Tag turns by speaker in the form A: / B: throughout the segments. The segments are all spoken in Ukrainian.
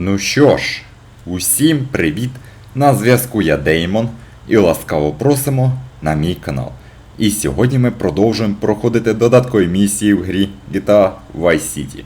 A: Ну що ж, усім привіт! На зв'язку я Деймон і ласкаво просимо на мій канал. І сьогодні ми продовжуємо проходити додаткові місії в грі GTA Vice City.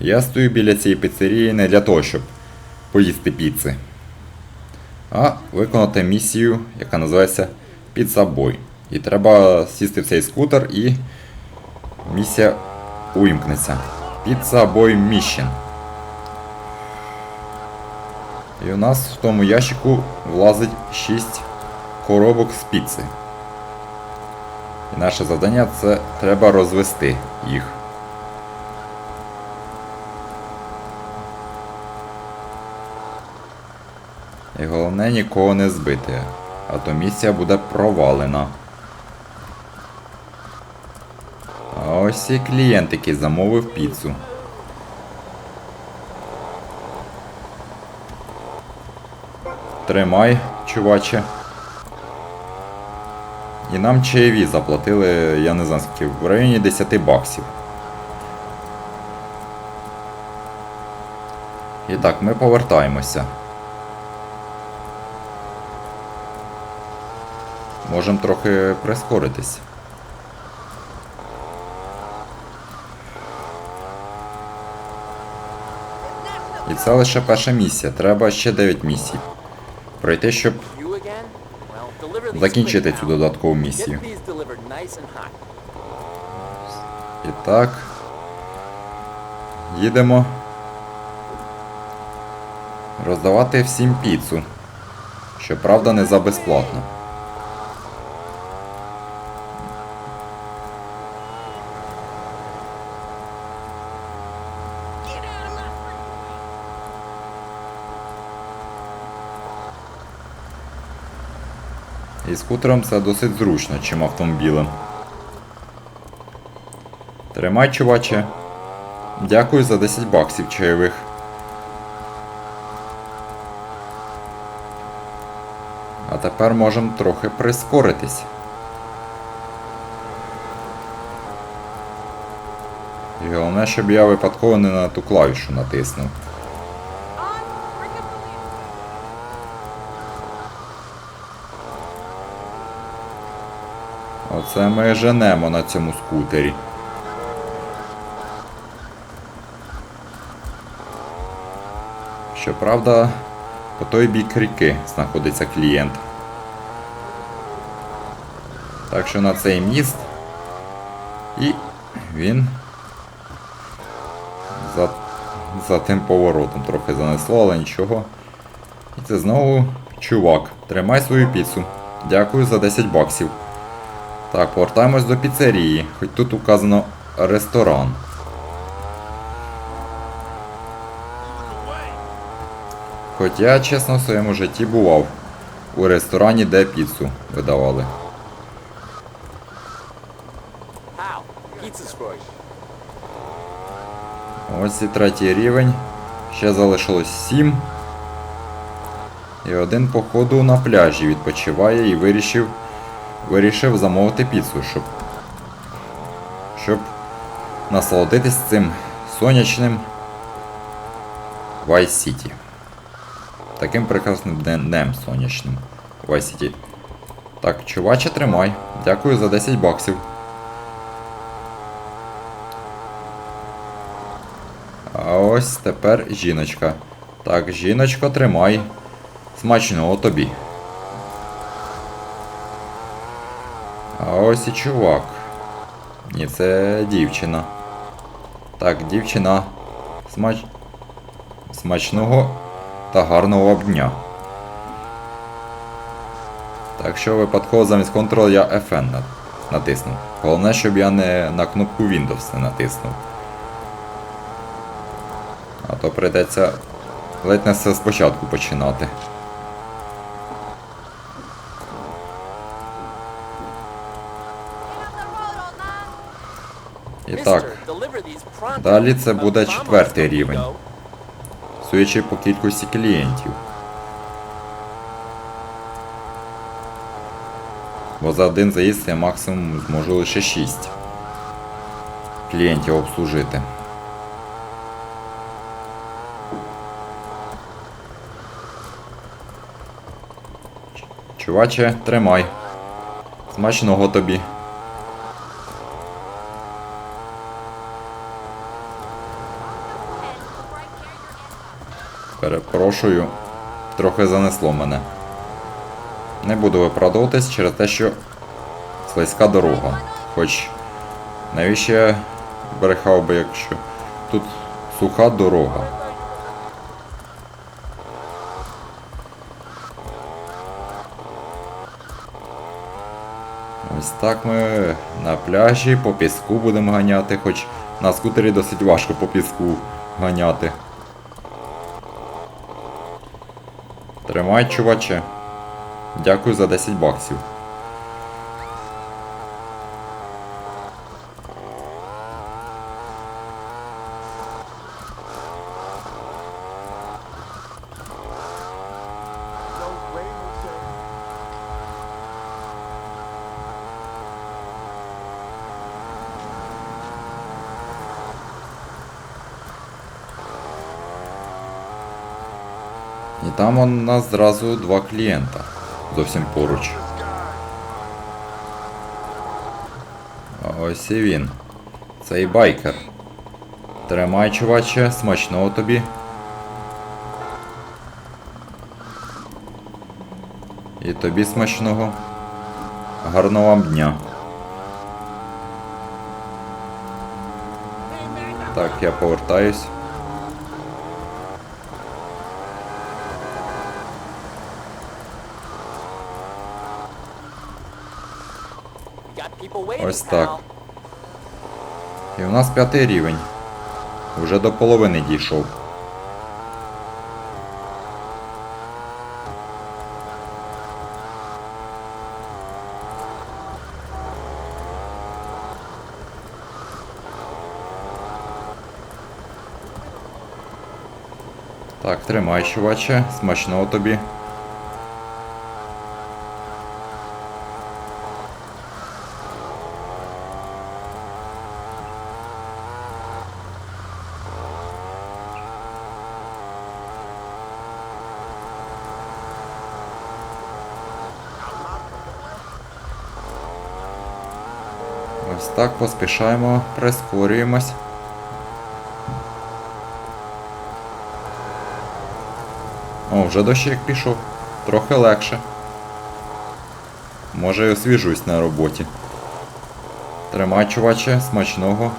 A: Я стою біля цієї піцерії не для того, щоб поїсти піци, а виконати місію, яка називається Піцабой. І треба сісти в цей скутер і місія уімкнеться. Піцабой Mission. І у нас в тому ящику влазить 6 коробок з піци. І наше завдання це треба розвести їх. І головне нікого не збити, а то місія буде провалена. А ось і клієнт, який замовив піцу. Тримай, чуваче. І нам чаєві заплатили, я не знаю скільки, в районі 10 баксів. І так, ми повертаємося. Можемо трохи прискоритись. І це лише перша місія. Треба ще 9 місій. Пройти, щоб
B: закінчити цю додаткову місію.
A: І так. Їдемо. Роздавати всім піцу. Щоправда, не за безплатно. І скутером це досить зручно, чим автомобілем. Тримай, чуваче. Дякую за 10 баксів чайових. А тепер можемо трохи прискоритись. І головне, щоб я випадково не на ту клавішу натиснув. Оце ми женемо на цьому скутері. Щоправда, по той бік ріки знаходиться клієнт. Так що на цей міст і він за, за тим поворотом трохи занесло, але нічого. І це знову чувак. Тримай свою піцу. Дякую за 10 баксів. Так, повертаємось до піцерії. Хоч тут указано ресторан. Хоч я, чесно, в своєму житті бував у ресторані, де піцу видавали. Ось і третій рівень. Ще залишилось 7. І один, походу, на пляжі відпочиває і вирішив вирішив замовити піцу, щоб щоб насолодитись цим сонячним Vice City. Таким прекрасним днем, сонячним Vice City. Так, чуваче, тримай. Дякую за 10 баксів. А ось тепер жіночка. Так, жіночко, тримай. Смачного тобі. А ось і чувак. Ні, це дівчина. Так, дівчина. Смач... Смачного та гарного дня. Так що випадково замість Ctrl я FN на- натиснув. Головне, щоб я не на кнопку Windows не натиснув. А то прийдеться ледь не все спочатку починати. Так.
B: Далі це буде четвертий рівень.
A: суючи по кількості клієнтів. Бо за один заїзд я максимум зможу лише 6 клієнтів обслужити. Чуваче, тримай. Смачного тобі. Перепрошую, трохи занесло мене. Не буду виправдовуватись через те, що слизька дорога. Хоч навіщо я брехав би, якщо тут суха дорога. Ось так ми на пляжі по піску будемо ганяти, хоч на скутері досить важко по піску ганяти. Тримай, чуваче. Дякую за 10 баксів. І там у нас зразу два клієнта. Зовсім поруч. Ось і він. Цей байкер. Тримай, чуваче, смачного тобі. І тобі смачного. Гарного вам дня. Так, я повертаюсь.
B: Ось так.
A: І у нас п'ятий рівень. Уже до половини дійшов. Так, тримай, чуваче, смачного тобі. Ось так поспішаємо, прискорюємось. О, вже дощик пішов. Трохи легше. Може й освіжусь на роботі. Тримай, чуваче, смачного.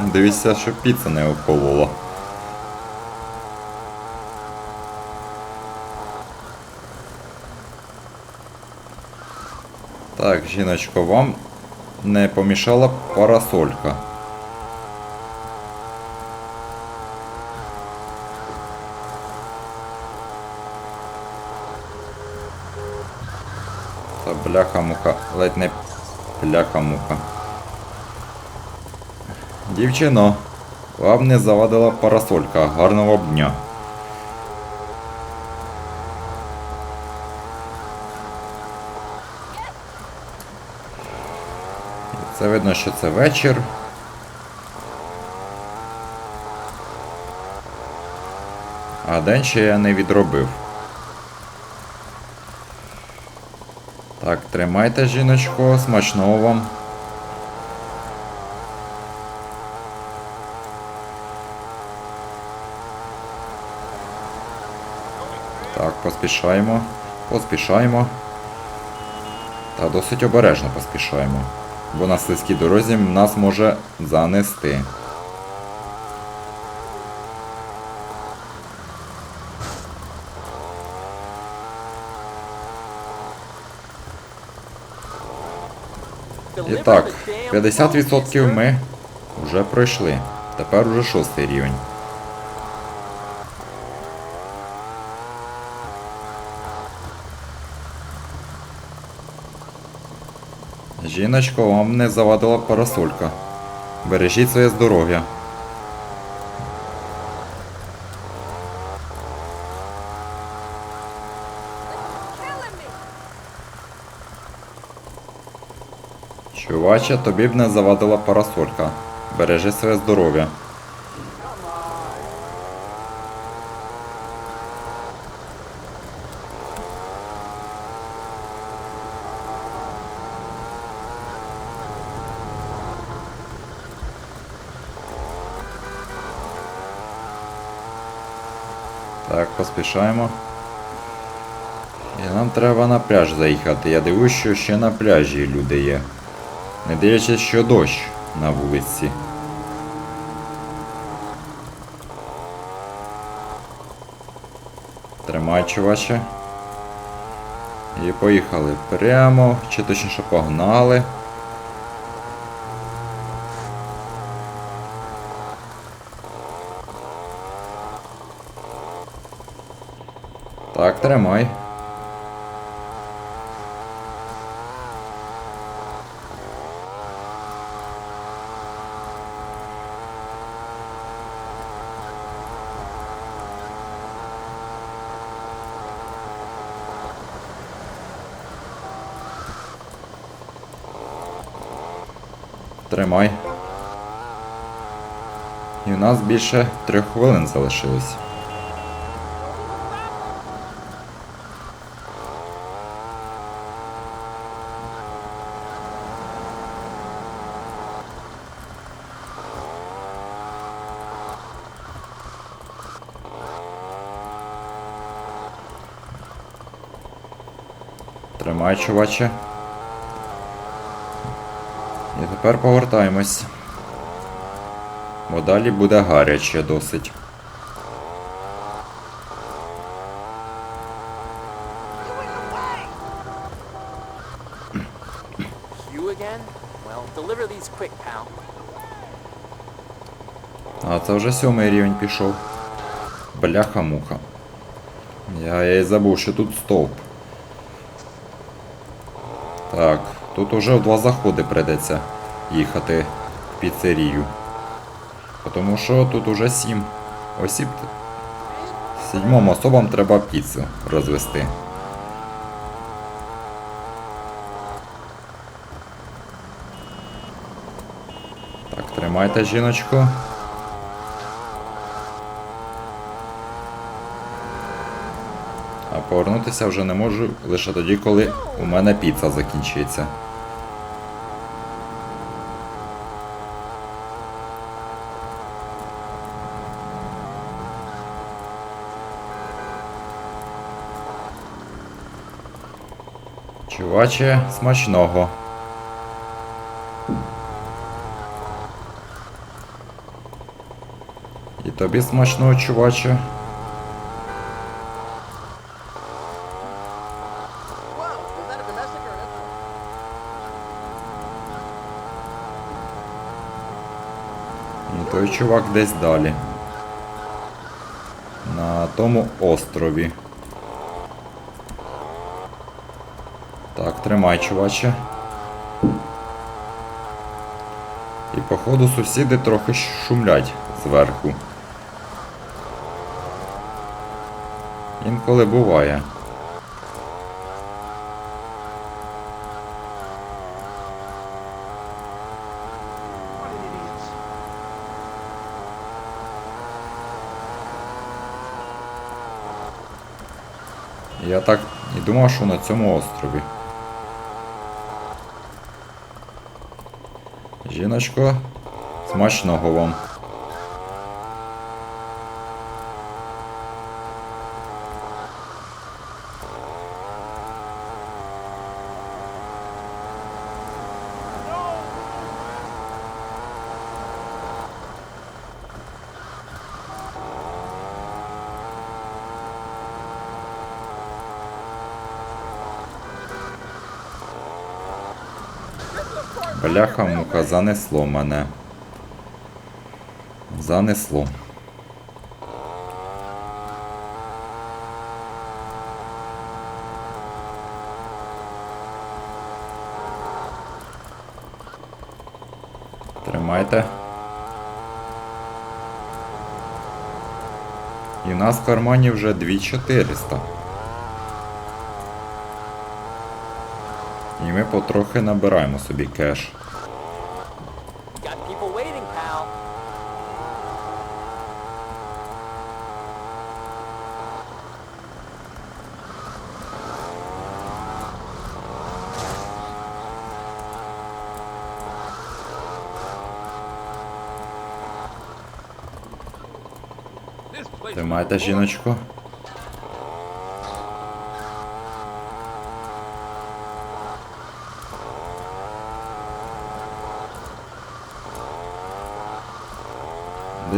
A: Дивіться, щоб піца не охолола. Так, жіночко, вам не помішала парасолька. Та бляха-муха, ледь не бляха-муха. Дівчино, вам не завадила парасолька. Гарного дня. Це видно, що це вечір. А день ще я не відробив. Так, тримайте, жіночко, смачного вам. Так, поспішаємо, поспішаємо. Та досить обережно поспішаємо. Бо на слизькій дорозі нас може занести. І так, 50% ми вже пройшли. Тепер уже шостий рівень. Жіночко, вам не завадила парасолька. Бережіть своє здоров'я. Чуваче, тобі б не завадила парасолька. Бережи своє здоров'я. Так, поспішаємо. І нам треба на пляж заїхати. Я дивлюсь, що ще на пляжі люди є. Не дивлячись, що дощ на вулиці. Тримай, чуваче. І поїхали прямо, чи точніше погнали. Так, тримай. Тримай. І у нас більше трьох хвилин залишилось. Тримай, чуваче. І тепер повертаємось. Бо далі буде гаряче досить. А це вже сьомий рівень пішов. Бляха-муха. Я, я й забув, що тут стовп. Так, тут уже в два заходи прийдеться їхати в піцерію. Тому що тут уже сім осіб. Сідьмом особам треба піцу розвести. Так, тримайте жіночку. Повернутися вже не можу лише тоді, коли у мене піца закінчиться. Чуваче, смачного. І тобі смачного, чуваче. Чувак десь далі. На тому острові. Так, тримай, чуваче. І походу сусіди трохи шумлять зверху. Інколи буває. Я так і думав, що на цьому острові. Жіночко, смачного вам. Бляха мука занесло мене. Занесло. Тримайте. І нас в кармані вже 2400. Ми потрохи набираємо собі кеш. Тримайте, жіночку.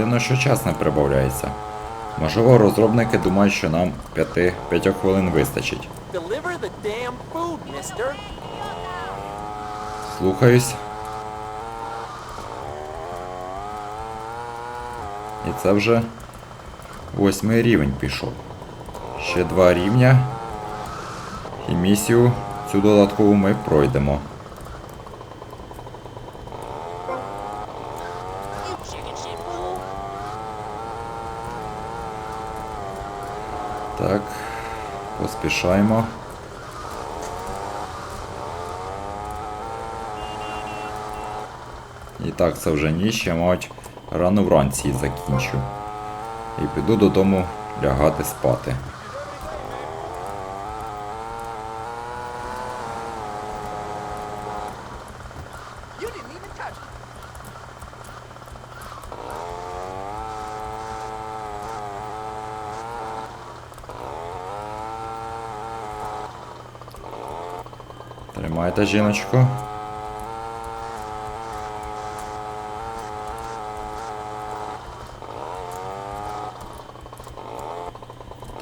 A: Дивно, що час не прибавляється. Можливо, розробники думають, що нам 5, 5 хвилин вистачить.
B: Food.
A: Слухаюсь. І це вже восьмий рівень пішов. Ще два рівня. І місію цю додаткову ми пройдемо. Так, поспішаємо. І так, це вже ніч, я мабуть, рано вранці закінчу. І піду додому лягати спати. Жіночко.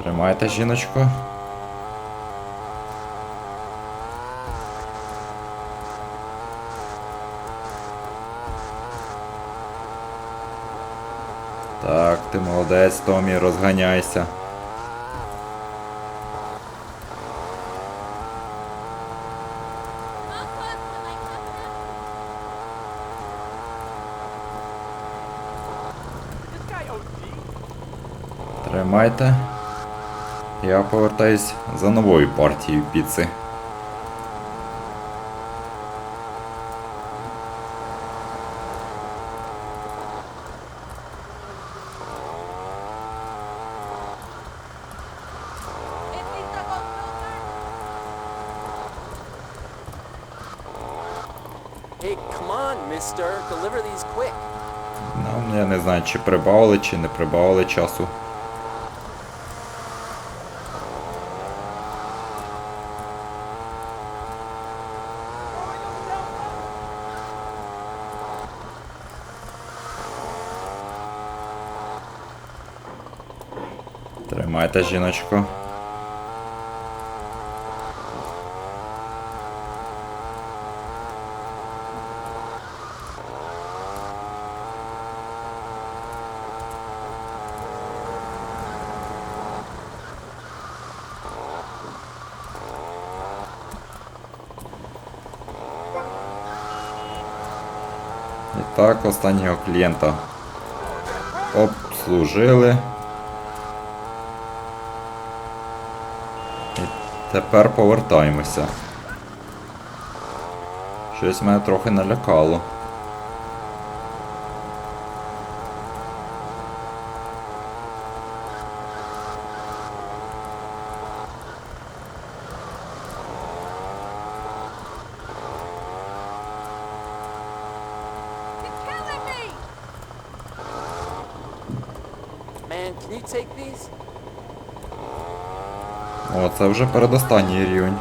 A: Тримайте, жіночко. Так, ти молодець, Томі, розганяйся. Тримайте. Я повертаюсь за новою партією піци. Ну, я не знаю, чи прибавили, чи не прибавили часу. Тримайте, жіночко. І так, останнього клієнта обслужили. Тепер повертаємося. Щось мене трохи налякало. Це вже передостанній рівень.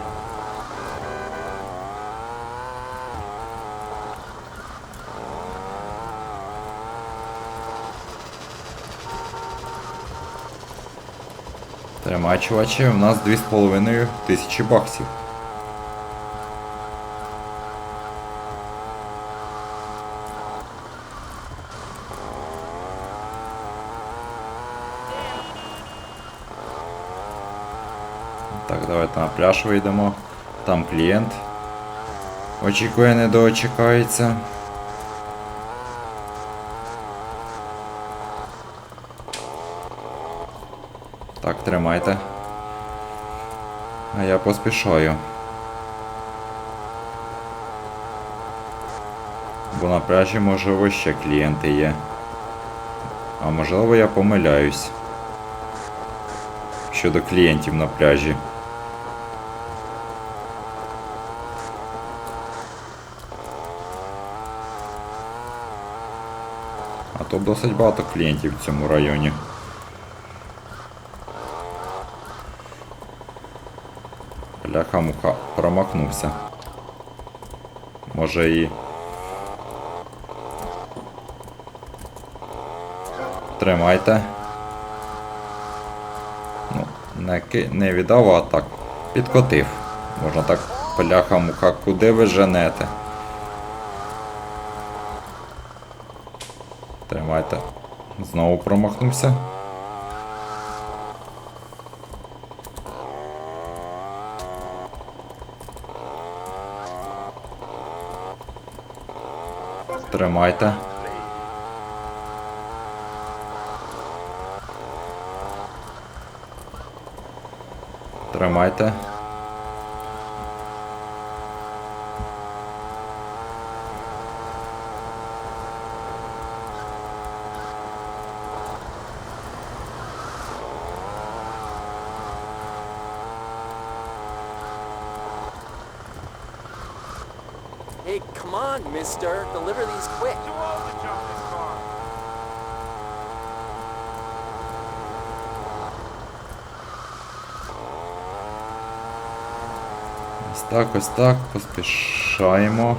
A: Тримай, чувачі, у нас 2,5 тисячі баксів. Так, давайте на пляж вийдемо. Там клієнт. Очікує, не доочікається. Так, тримайте. А я поспішаю. Бо на пляжі, можливо, ще клієнти є. А можливо, я помиляюсь. Щодо клієнтів на пляжі. Досить багато клієнтів в цьому районі. Бляха-муха промахнувся. Може і. Тримайте. Ну, не, ки... не віддав, а так. Підкотив. Можна так, пляха мука, куди ви женете? Тримайте. Знову промахнувся. Тримайте. Тримайте.
B: Hey, come on, mister. Deliver these quick.
A: Ось так, ось так, поспішаємо.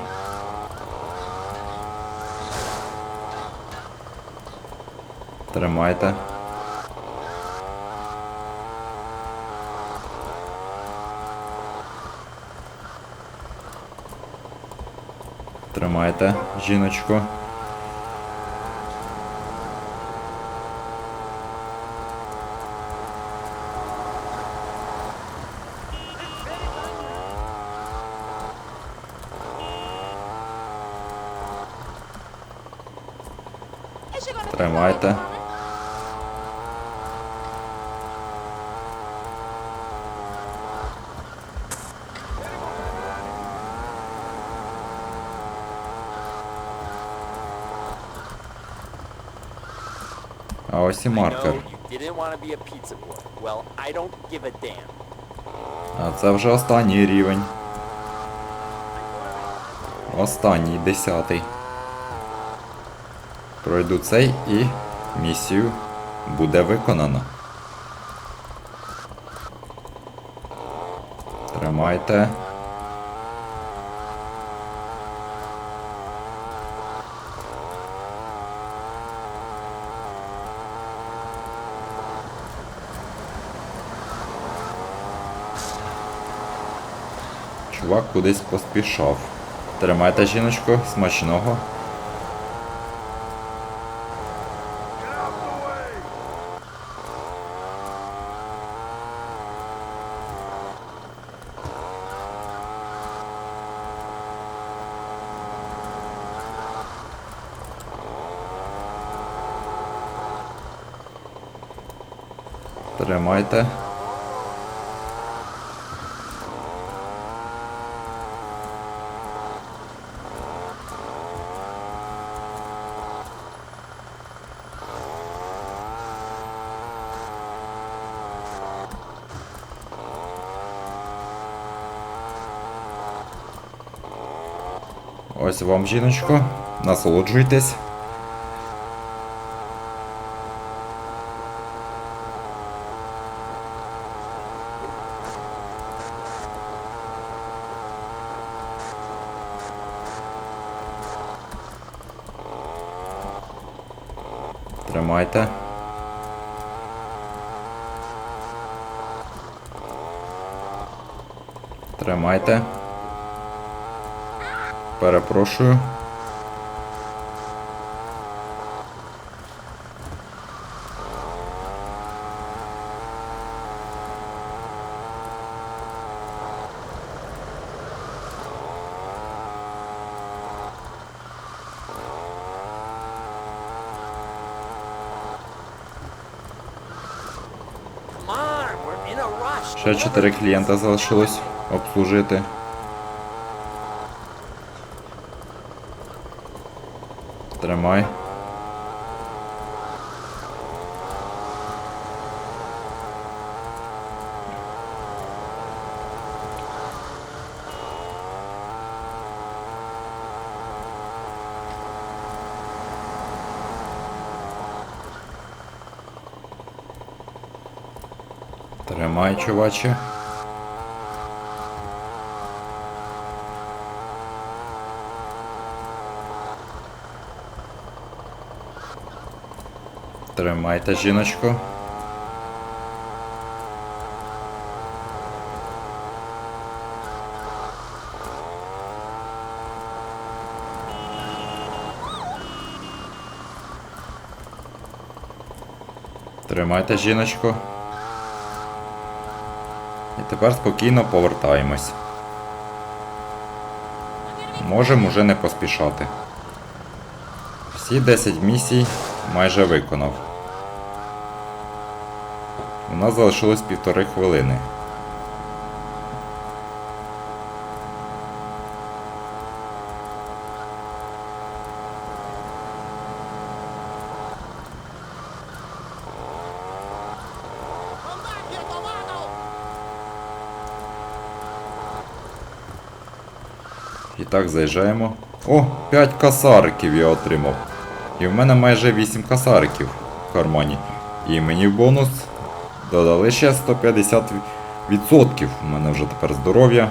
A: Тримайте. Тримайте, жіночку.
C: Is she gonna
A: Тримайте.
B: A damn.
A: А це вже останній рівень. Останній, десятий. Пройду цей і місію буде виконано. Тримайте. Чувак кудись поспішав. Тримайте жіночку, смачного. Тримайте. Ось вам, жіночко. Насолоджуйтесь. Тримайте. Тримайте. Перепрошую. Ще чотири клієнта залишилось обслужити. Тримай. Тримай, чуваче. Тримайте, жіночко. Тримайте, жіночко. Тепер спокійно повертаємось. Можемо уже не поспішати. Всі 10 місій майже виконав. У нас залишилось півтори хвилини. І так заїжджаємо. О, 5 касариків я отримав. І в мене майже 8 касариків в кармані. І мені в бонус додали ще 150%. У мене вже тепер здоров'я.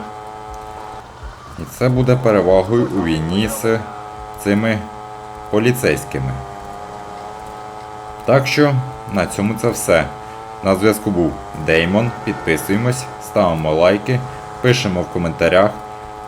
A: І це буде перевагою у війні з цими поліцейськими. Так що, на цьому це все. На зв'язку був Деймон. Підписуємось, ставимо лайки, пишемо в коментарях.